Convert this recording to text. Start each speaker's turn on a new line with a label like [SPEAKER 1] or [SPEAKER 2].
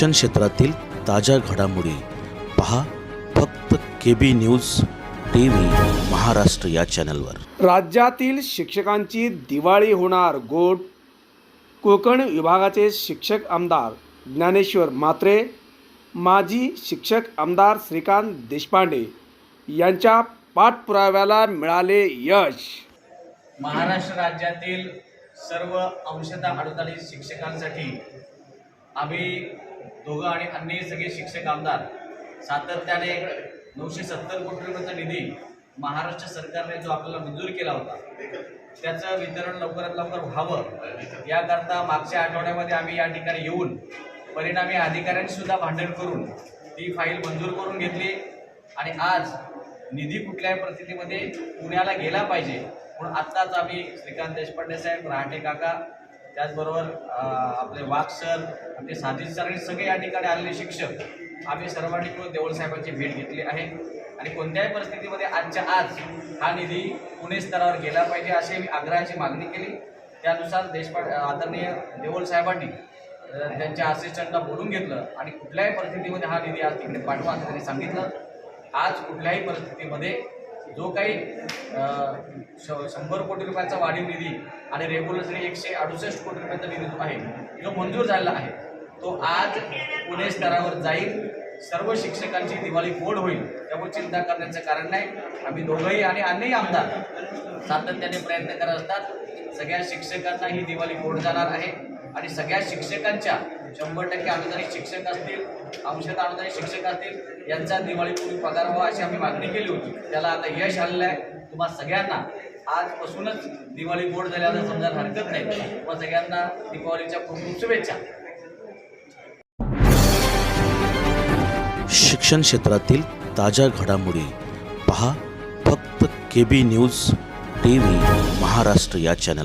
[SPEAKER 1] शिक्षण क्षेत्रातील ताज्या घडामोडी पहा फक्त K B news T V Maharashtra या चॅनलवर.
[SPEAKER 2] राज्यातील शिक्षकांची दिवाळी होणार गोड. कोकण विभागाचे शिक्षक आमदार ज्ञानेश्वर मात्रे माजी शिक्षक आमदार श्रीकांत देशपांडे यांच्या पाठपुराव्याला मिळाले यश.
[SPEAKER 3] महाराष्ट्र राज्यातील सर्व अंशतः अडताळी शिक्षकांसाठी आम्ही दोघं आणि अन्य सगळे शिक्षक आमदार सातत्याने नऊशे सत्तर कोटी रुपयाचा निधी महाराष्ट्र सरकारने जो आपल्याला मंजूर केला होता त्याचं वितरण लवकरात लवकर व्हावं. याकरता मागच्या आठवड्यामध्ये आम्ही या ठिकाणी येऊन परिणामी अधिकाऱ्यांनी सुद्धा भांडण करून ती फाईल मंजूर करून घेतली आणि आज निधी कुठल्याही परिस्थितीमध्ये पुण्याला गेला पाहिजे. म्हणून आत्ताच आम्ही श्रीकांत देशपांडे साहेब रहाटे काका त्याचबरोबर आपले वाघ सर आपले साजिद सर आणि सगळे या ठिकाणी आलेले शिक्षक आम्ही सर्वांनी मिळून देवळ साहेबांची भेट घेतली आहे. आणि कोणत्याही परिस्थितीमध्ये आजच्या आज हा निधी पुणे स्तरावर गेला पाहिजे अशी मी आग्रहाची मागणी केली. त्यानुसार देशपा आदरणीय देवळसाहेबांनी त्यांच्या असिस्टंटला बोलून घेतलं आणि कुठल्याही परिस्थितीमध्ये हा निधी आज तिकडे पाठवा असं त्यांनी सांगितलं. आज कुठल्याही परिस्थितीमध्ये जो काही श- शंभर कोटी रुपयांचा वाढीव निधी आणि रेग्युलेटरी एकशे अडुसष्ट कोटी रुपयांचा निधी जो आहे जो मंजूर झालेला आहे तो आज पुणे स्तरावर जाईल. सर्व शिक्षकांची दिवाळी गोड होईल त्यामुळे चिंता करण्याचं कारण नाही. आम्ही दोघंही आणि अन्यही आमदार सातत्याने प्रयत्न करत असतात. सगळ्या शिक्षकांना ही दिवाळी गोड जाणार आहे. आणि सगळ्या शिक्षकांच्या शंभर टक्के अनुदानित शिक्षक असतील अंशत अनुदानित शिक्षक असतील यांचा दिवाळीपूर्वी पगार व्हावा अशी आम्ही मागणी केली होती. त्याला आता यश आलेलं आहे. तुम्हा सगळ्यांना आजपासूनच दिवाळी गोड झाल्याचं समजायला हरकत नाही. तुम्हा सगळ्यांना दीपावलीच्या खूप खूप शुभेच्छा.
[SPEAKER 1] शिक्षण क्षेत्रातील ताज्या घडामोडी पहा. फक्त K B news T V Maharashtra या चॅनल